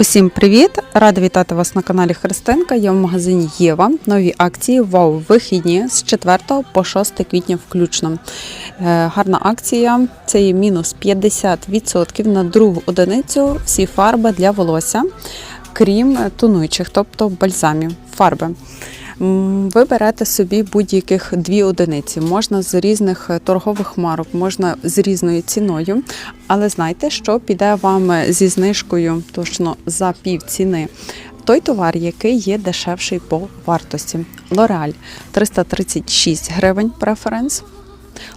Усім привіт! Рада вітати вас на каналі Христинка. Я в магазині Єва. Нові акції вау вихідні з 4 по 6 квітня включно. Е, Гарна акція. Це є мінус 50% на другу одиницю всі фарби для волосся, крім тонуючих, тобто бальзамів фарби. Ви берете собі будь-яких дві одиниці. Можна з різних е, торгових марок, можна з різною ціною. Але знайте, що піде вам зі знижкою точно за пів ціни. Той товар, який є дешевший по вартості. L'Oreal 336 гривень преференс.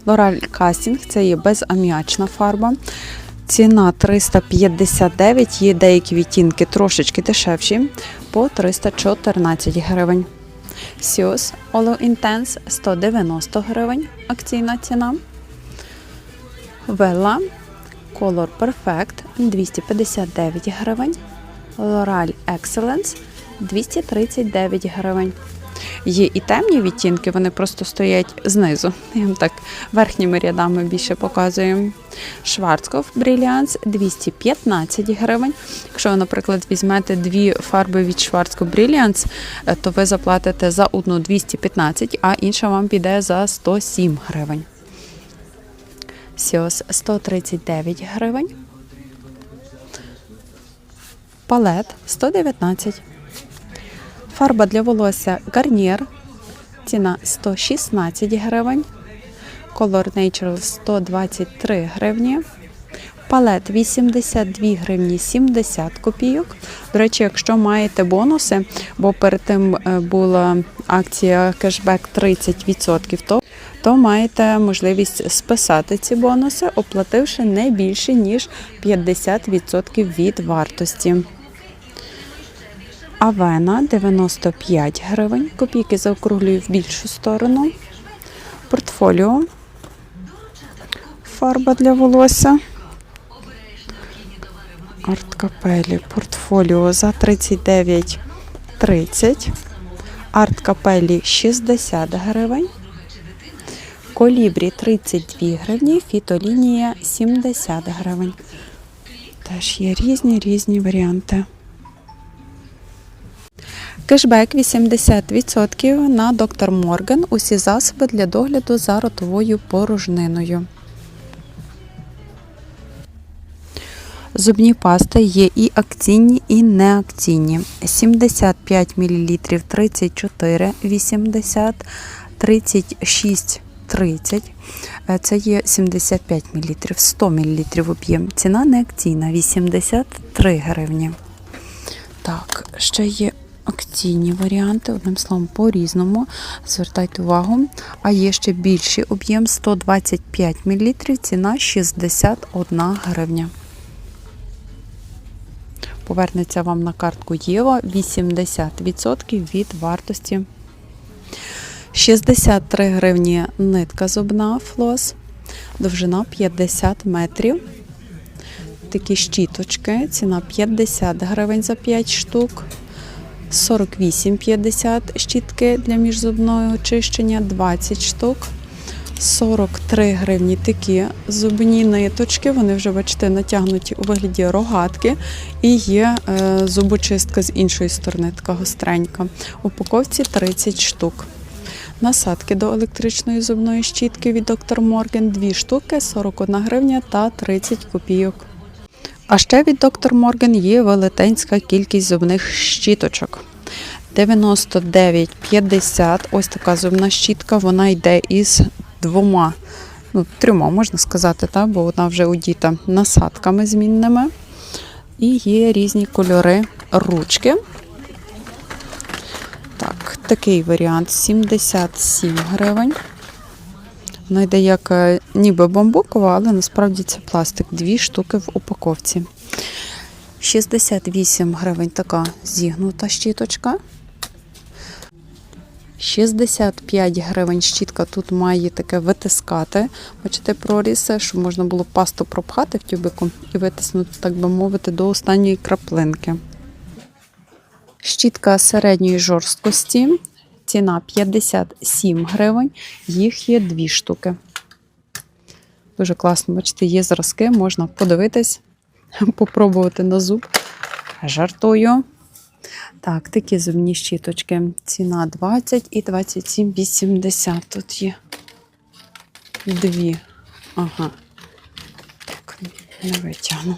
L'Oreal Casting це є безаміачна фарба. Ціна 359, є деякі відтінки трошечки дешевші по 314 гривень. Sios Olo Intense 190 гривень акційна ціна. Vella Color Perfect 259 гривень. L'Oral Excellence 239 гривень. Є і темні відтінки, вони просто стоять знизу. Я вам так верхніми рядами більше показую. Schwarzkopf Brilliance 215 гривень. Якщо ви, наприклад, візьмете дві фарби від Schwarzkopf Brilliance, е, то ви заплатите за одну 215, а інша вам піде за 107 гривень. Sios 139 гривень. Палет 119. Фарба для волосся Garnier. Ціна 116 гривень. Color Natural 123 гривні. Палет 82 гривні 70 копійок. До речі, якщо маєте бонуси, бо перед тим е, була акція кешбек 30%, то, то маєте можливість списати ці бонуси, оплативши не більше, ніж 50% від вартості. Авена 95 гривень. Копійки заокруглюю в більшу сторону. Портфоліо. Фарба для волосся. Арт капелі. Портфоліо за 39,30. Арт капелі 60 гривень. Колібрі 32 гривні. Фітолінія 70 гривень. Теж є різні різні варіанти. Кешбек 80% на доктор Морген. Усі засоби для догляду за ротовою порожниною. Зубні пасти є і акційні, і неакційні. 75 мл 34,80, 36 30. Е, Це є 75 мл, 100 мл об'єм. Ціна неакційна 83 гривні. Так, ще є акційні варіанти, одним словом, по-різному. Звертайте увагу. А є ще більший об'єм 125 мл, ціна 61 гривня. Повернеться вам на картку Єва 80% від вартості. 63 гривні нитка зубна флос, довжина 50 метрів. Такі щіточки, ціна 50 гривень за 5 штук. 48,50 щітки для міжзубного очищення, 20 штук. 43 гривні такі зубні ниточки. Вони вже, бачите, натягнуті у вигляді рогатки. І є е, зубочистка з іншої сторони, така гостренька. Упаковці 30 штук. Насадки до електричної зубної щітки від Dr. Morgan 2 штуки, 41 гривня та 30 копійок. А ще від Dr. Morgan є велетенська кількість зубних щіточок. 99,50. Ось така зубна щітка. Вона йде із двома, ну, трьома, можна сказати, так? бо вона вже удіта насадками змінними. І є різні кольори ручки. Так, такий варіант 77 гривень. Вона йде як е, ніби бамбукова, але насправді це пластик. Дві штуки в упаковці. 68 гривень така зігнута щіточка. 65 гривень щітка тут має таке витискати. Бачите, проріси, щоб можна було пасту пропхати в тюбику і витиснути, так би мовити, до останньої краплинки. Щітка середньої жорсткості. Ціна 57 гривень, їх є дві штуки. Дуже класно, бачите, є зразки, можна подивитись, попробувати на зуб. Жартую. Так, такі зубні щіточки. Ціна 20 і 27,80 тут є. Дві. Ага. Так, не витягну.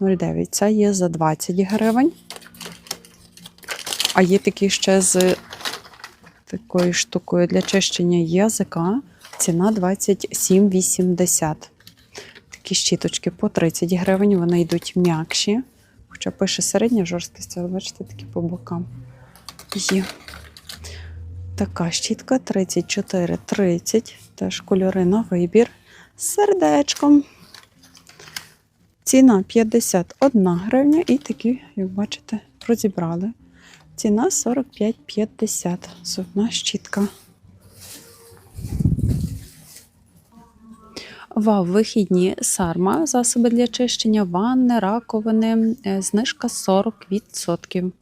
0,9. Це є за 20 гривень. А є такі ще з такою штукою для чищення язика. Ціна 27,80. Такі щіточки по 30 гривень. Вони йдуть м'якші. Хоча пише середня жорсткість, але бачите, такі по бокам є. Така щітка 34,30. Теж кольори на вибір. З сердечком. Ціна 51 гривня. І такі, як бачите, розібрали. Ціна 45,50. Зубна щітка. Вау, вихідні сарма, засоби для чищення ванни, раковини, е, знижка 40%.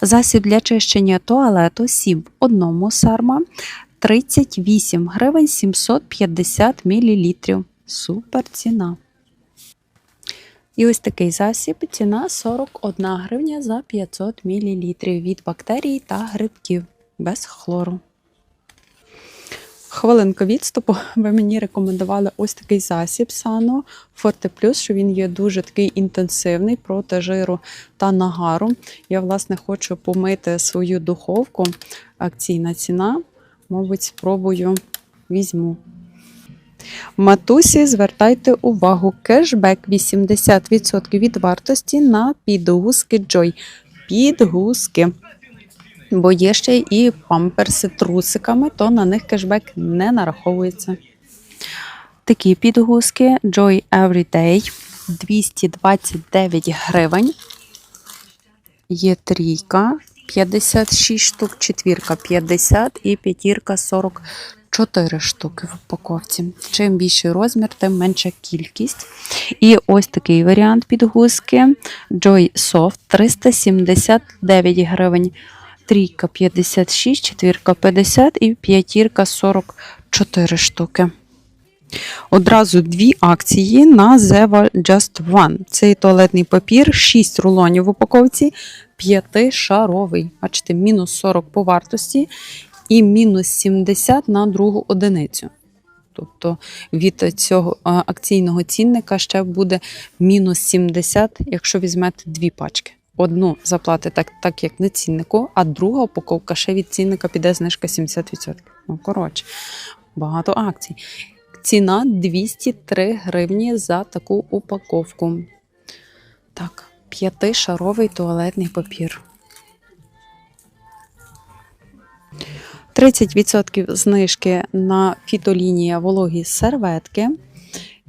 Засіб для чищення туалету 7 в одному сарма 38 гривень 750 мл. Супер ціна. І ось такий засіб ціна 41 гривня за 500 мл від бактерій та грибків без хлору. Хвилинка відступу. Ви мені рекомендували ось такий засіб Сано Forte Plus, що він є дуже такий інтенсивний проти жиру та нагару. Я, власне, хочу помити свою духовку. Акційна ціна. Мабуть, спробую візьму. Матусі, звертайте увагу, кешбек 80% від вартості на підгузки Joy. Підгузки. Бо є ще і памперси трусиками, то на них кешбек не нараховується. Такі підгузки Joy Everyday 229 гривень. Є трійка 56 штук, четвірка 50 і п'ятірка 44 штуки в упаковці. Чим більший розмір, тим менша кількість. І ось такий варіант підгузки Joy Soft 379 гривень. Трійка 56, четвірка 50 і п'ятірка 44 штуки. Одразу дві акції на Zeva Just One. Цей туалетний папір, 6 рулонів в упаковці, 5-шаровий. Бачите, мінус 40 по вартості і мінус 70 на другу одиницю. Тобто від цього акційного цінника ще буде мінус 70, якщо візьмете дві пачки. Одну заплатите так, так як на ціннику, а друга упаковка ще від цінника піде знижка 70%. Ну, коротше, багато акцій. Ціна 203 гривні за таку упаковку. Так, п'ятишаровий туалетний папір. 30% знижки на фітолінія вологі серветки.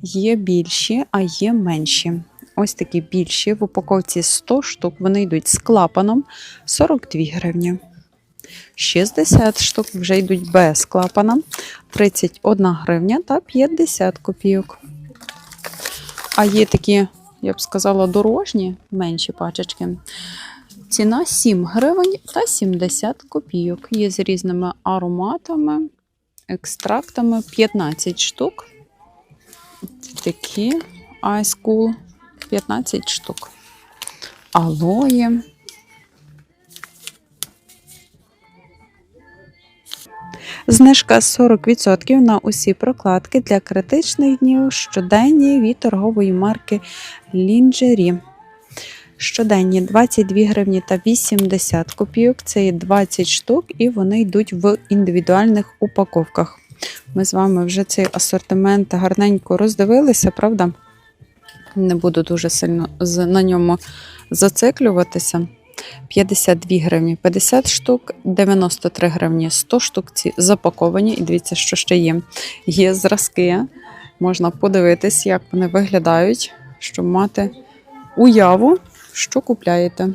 Є більші, а є менші. Ось такі більші в упаковці 100 штук. Вони йдуть з клапаном 42 гривні. 60 штук вже йдуть без клапана 31 гривня та 50 копійок. А є такі, я б сказала, дорожні, менші пачечки. Ціна 7 гривень та 70 копійок. Є з різними ароматами, екстрактами 15 штук. Такі Ice Cool 15 штук. Алої. Знижка 40% на усі прокладки для критичних днів щоденні від торгової марки Лінджері. Щоденні 22 гривні та 80 копійок. Це є 20 штук, і вони йдуть в індивідуальних упаковках. Ми з вами вже цей асортимент гарненько роздивилися, правда? Не буду дуже сильно на ньому зациклюватися. 52 гривні 50 штук, 93 гривні 100 штук. Ці запаковані. І дивіться, що ще є. Є зразки. Можна подивитись, як вони виглядають, щоб мати уяву, що купляєте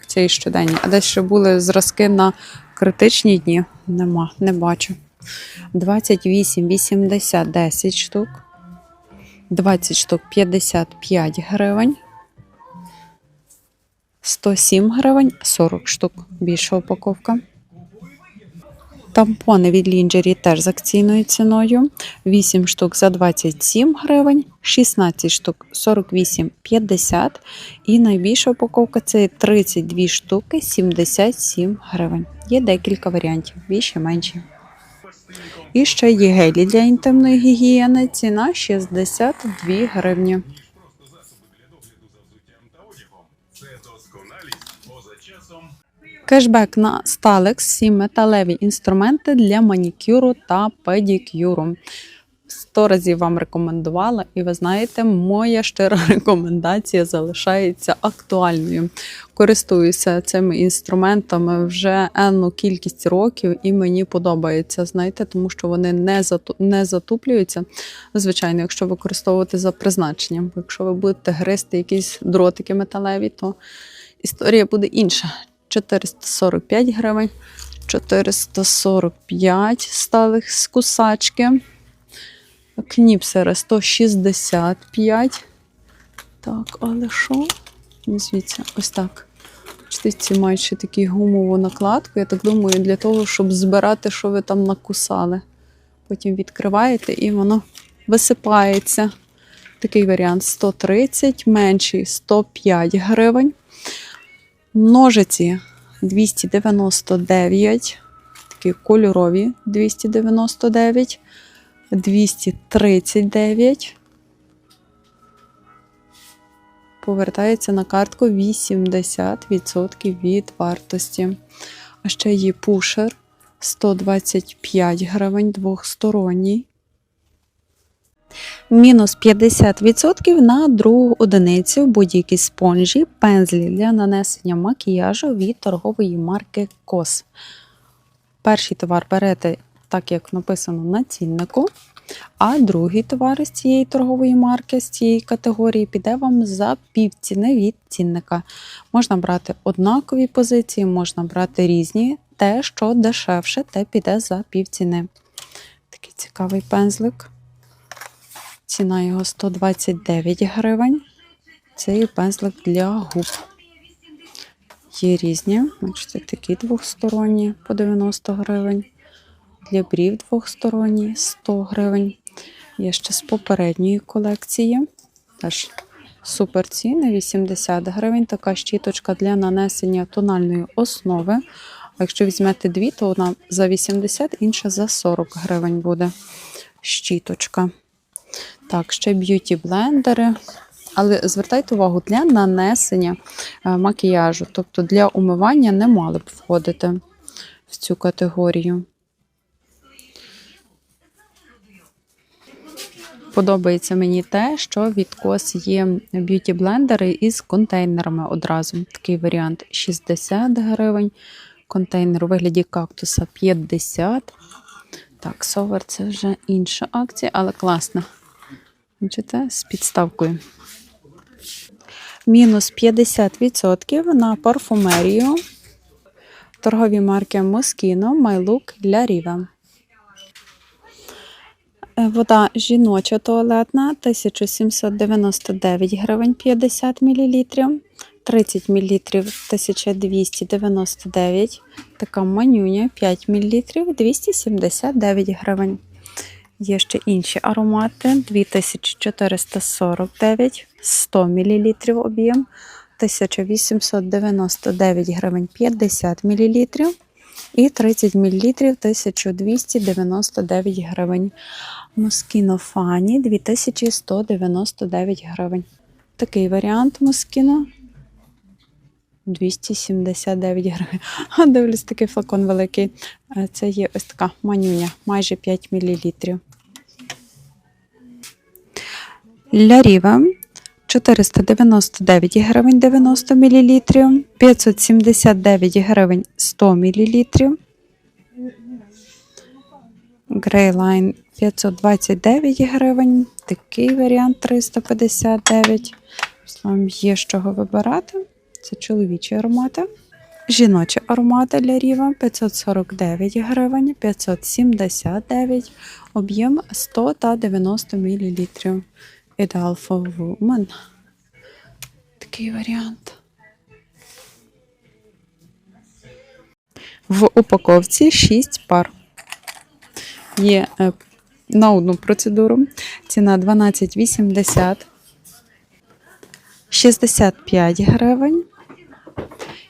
в цій щоденні. А десь ще були зразки на критичні дні. Нема, не бачу. 28, 80, 10 штук. 20 штук 55 гривень. 107 гривень 40 штук. Більша упаковка. Тампони від Лінджері теж з акційною ціною. 8 штук за 27 гривень, 16 штук 48,50 і найбільша упаковка це 32 штуки 77 гривень. Є декілька варіантів, більше менші. І ще є гелі для інтимної гігієни. Ціна 62 гривні. Кешбек на Stalex – всі металеві інструменти для манікюру та педикюру. Сто разів вам рекомендувала, і ви знаєте, моя щира рекомендація залишається актуальною. Користуюся цими інструментами вже енну кількість років, і мені подобається, знаєте, тому що вони не зату- не затуплюються. Звичайно, якщо використовувати за призначенням. Якщо ви будете гризти якісь дротики металеві, то історія буде інша. 445 гривень, 445 сталих з кусачки. Кніпсери 165. Так, але що? Звідси, ось так. Ці мають ще таку гумову накладку. Я так думаю, для того, щоб збирати, що ви там накусали. Потім відкриваєте і воно висипається. Такий варіант 130, менший 105 гривень. Ножиці 299, такі кольорові 299, 239. Повертається на картку 80% від вартості. А ще є пушер 125 гривень двохсторонній. Мінус 50% на другу одиницю будь-які спонжі, пензлі для нанесення макіяжу від торгової марки COS. Перший товар берете так, як написано на ціннику, а другий товар з цієї торгової марки, з цієї категорії, піде вам за півціни від цінника. Можна брати однакові позиції, можна брати різні. Те, що дешевше, те піде за півціни. Такий цікавий пензлик. Ціна його 129 гривень. Це і пензлик для губ. Є різні, бачите, такі двохсторонні по 90 гривень. Для брів двохсторонні 100 гривень. Є ще з попередньої колекції. Теж супер ціни 80 гривень. Така щіточка для нанесення тональної основи. А якщо візьмете дві, то вона за 80, інша за 40 гривень буде щіточка. Так, ще б'юті блендери. Але звертайте увагу, для нанесення е, макіяжу, тобто для умивання не мали б входити в цю категорію. Подобається мені те, що від кос є б'юті блендери із контейнерами одразу. Такий варіант 60 гривень. Контейнер у вигляді кактуса 50. Так, совер це вже інша акція, але класна. Бачите, з підставкою. Мінус 50% на парфумерію. Торгові марки Moschino, My Look для Ріва. Е, Вода жіноча туалетна 1799 гривень 50 мл. 30 мл 1299. Така манюня 5 мл 279 гривень. Є ще інші аромати 2449, 100 мл об'єм, 1899 гривень 50 мл і 30 мл 1299 гривень. Москіно Фані 2199 гривень. Такий варіант Москіно 279 гривень. А дивлюсь, такий флакон великий. Е, Це є ось така манюня, майже 5 мл. Ляріва 499 гривень 90 мл, 579 гривень 100 мл. Грейлайн 529 гривень, такий варіант 359. Вам є з чого вибирати. Це чоловічі аромати. Жіночі аромати для Ріва 549 гривень, 579, об'єм 100 та 90 мл. Ideal for Woman. Такий варіант. В упаковці 6 пар. є е, на одну процедуру. Ціна 12,80. 65 гривень.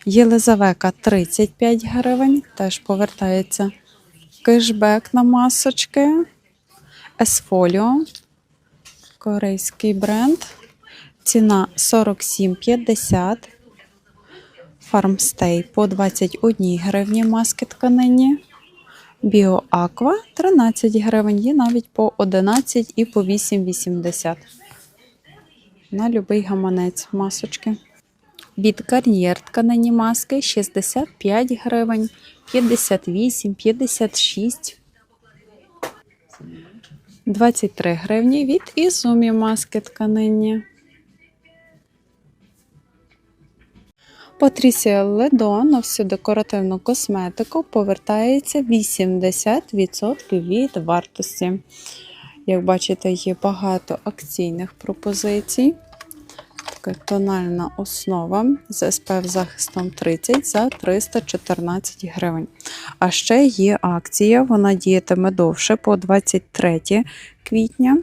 Єлизавека 35 гривень. Теж повертається кешбек на масочки. Есфоліо. Корейський бренд. Ціна 47,50. Фармстей по 21 гривні маски тканині. Біоаква 13 гривень, є навіть по 11 і по 8,80. На любий гаманець масочки. Від Гарнієр тканині маски 65 гривень, 58, 56. 23 гривні від Ізумі маски тканині. Патрісія Ледо на всю декоративну косметику повертається 80% від вартості. Як бачите, є багато акційних пропозицій. Така тональна основа з SPF захистом 30 за 314 гривень. А ще є акція, вона діятиме довше по 23 квітня.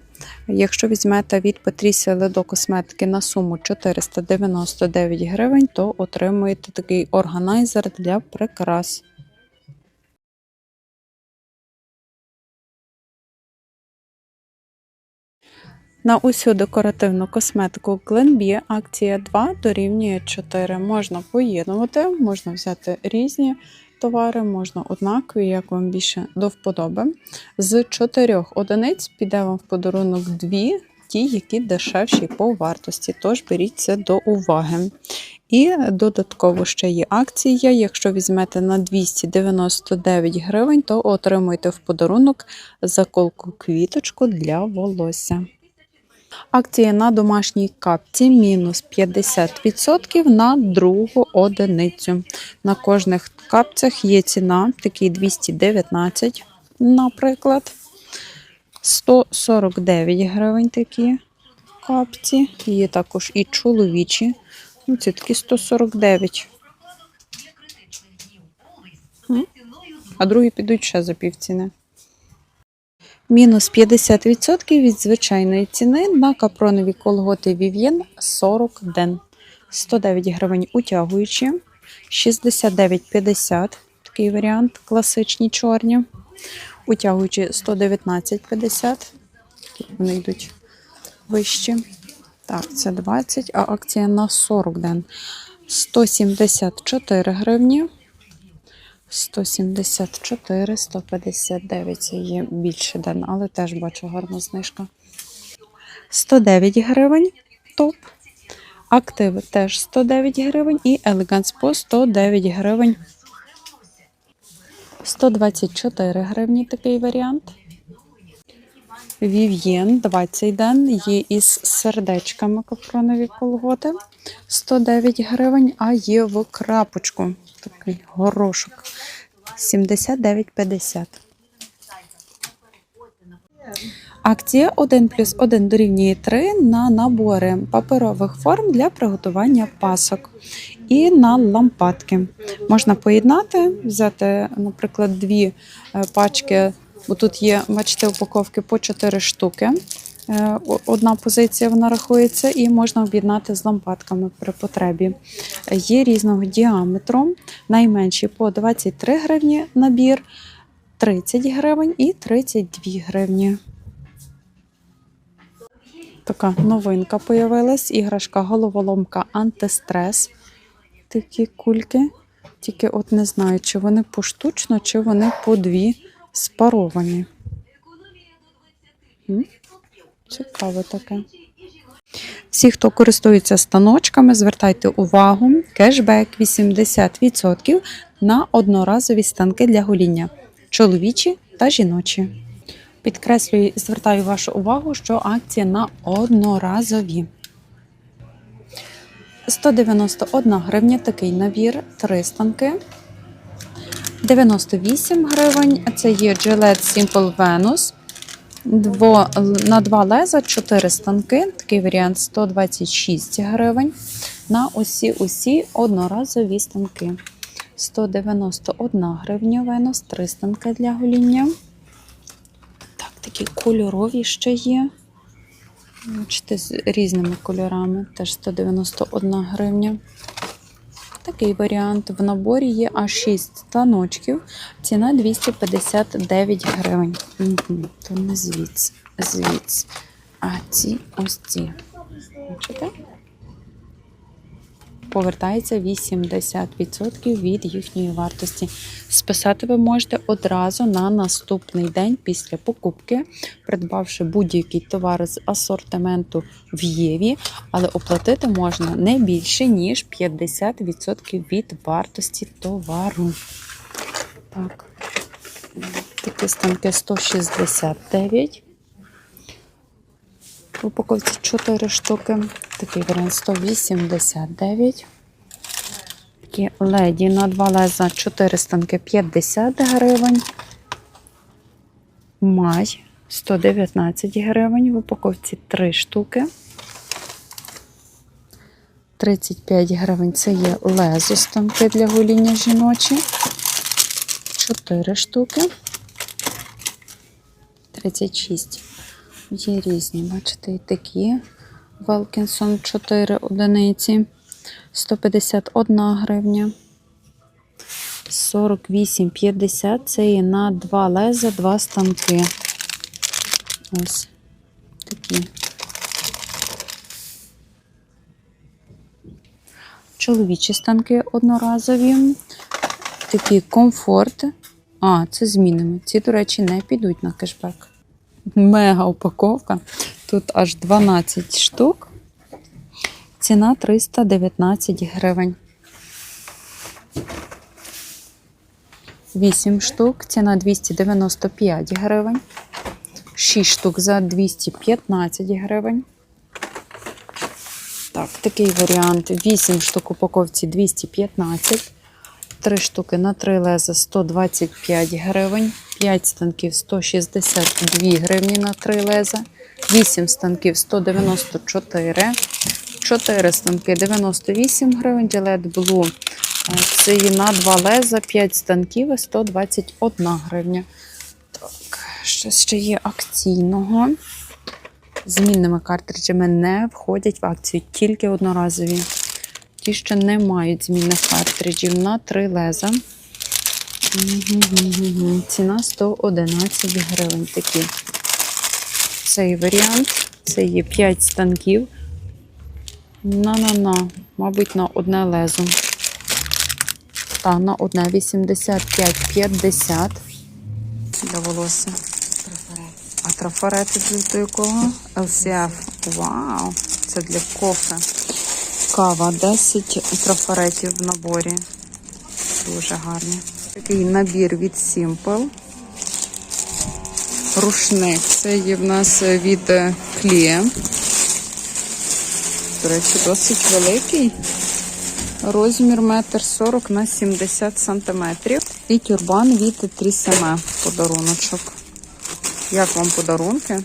Якщо візьмете від Патрісія Ледо косметики на суму 499 гривень, то отримуєте такий органайзер для прикрас. На усю декоративну косметику Glenbie акція 2 дорівнює 4. Можна поєднувати, можна взяти різні товари, можна однакові, як вам більше до вподоби. З 4 одиниць піде вам в подарунок 2, ті, які дешевші по вартості. Тож беріть це до уваги. І додатково ще є акція. Якщо візьмете на 299 гривень, то отримуєте в подарунок заколку квіточку для волосся. Акція на домашній капці мінус 50% на другу одиницю. На кожних капцях є ціна, такий 219, наприклад. 149 гривень такі капці. Є також і чоловічі. Ну, Це такі 149. А другі підуть ще за півціни. Мінус 50% від звичайної ціни на капронові колготи Vivien 40 ден. 109 гривень утягуючі, 69,50 такий варіант, класичні чорні. Утягуючі 119,50. Вони йдуть вищі. Так, це 20, а акція на 40 ден. 174 гривні. 174, 159 це є більше ден, але теж бачу гарна знижка. 109 гривень топ. Актив теж 109 гривень і Elegance по 109 гривень. 124 гривні такий варіант. Вів'єн 20 ден є із сердечками капронові колготи. 109 гривень, а є в крапочку. Такий горошок. 79,50. Акція 1 плюс 1 дорівнює 3 на набори паперових форм для приготування пасок і на лампадки. Можна поєднати, взяти, наприклад, дві е, пачки, бо тут є, бачите, упаковки по 4 штуки. Е, Одна позиція вона рахується, і можна об'єднати з лампадками при потребі. Є різного діаметру. Найменші по 23 гривні набір, 30 гривень і 32 гривні. Така новинка появилась. Іграшка головоломка антистрес. Такі кульки. Тільки от не знаю, чи вони поштучно, чи вони по дві спаровані. М? Цікаве таке. Всі, хто користується станочками, звертайте увагу. Кешбек 80% на одноразові станки для гоління. Чоловічі та жіночі. Підкреслюю і звертаю вашу увагу, що акція на одноразові. 191 гривня такий набір, три станки. 98 гривень. Це є Gillette Simple Venus. Дво, на два леза 4 станки. Такий варіант 126 гривень. На усі усі одноразові станки. 191 гривня Venus, 3 станки для гоління. такі кольорові ще є. Бачите, з різними кольорами. Теж 191 гривня. Такий варіант. В наборі є аж 6 станочків. Ціна 259 гривень. Угу. То звідси, звідси. А ці ось ці. Бачите? Повертається 80% від їхньої вартості. Списати ви можете одразу на наступний день після покупки, придбавши будь-який товар з асортименту в Єві, але оплатити можна не більше, ніж 50% від вартості товару. Так. Такі станки 169. В упаковці 4 штуки. Такий варіант 189. Такі леді на два леза 4 станки 50 гривень. Май 119 гривень. В упаковці 3 штуки. 35 гривень це є лезо станки для гоління жіночі. 4 штуки. 36. Є різні, бачите, і такі. Велкінсон 4 одиниці. 151 гривня. 48,50 це є на 2 леза, 2 станки. Ось такі. Чоловічі станки одноразові. Такі комфорт. А, це змінами. Ці, до речі, не підуть на кешбек. Мега упаковка. Тут аж 12 штук. Ціна 319 гривень. 8 штук, ціна 295 гривень. 6 штук за 215 гривень. Так, такий варіант. 8 штук упаковці 215. 3 штуки на 3 леза 125 гривень. 5 станків 162 гривні на 3 леза. 8 станків 194. 4 станки 98 гривень. Е, це є на 2 леза, 5 станків 121 гривня. Так, що ще є акційного. Змінними картриджами не входять в акцію, тільки одноразові. Ті, що не мають змінних картриджів на 3 леза. Ціна 111 гривень такі. Цей варіант. Це є 5 станків. На-на-на, мабуть, на одне лезо. Та, на одне 85-50 для волосся. А трафарети для якого? LCF. Вау! Це для кофе. Кава 10 трафаретів в наборі. Дуже гарні. Такий набір від Simple. Рушник. Це є в нас від Кліє. До речі, досить великий. Розмір 1,40 на 70 сантиметрів. І тюрбан від Трісеме подаруночок. Як вам подарунки?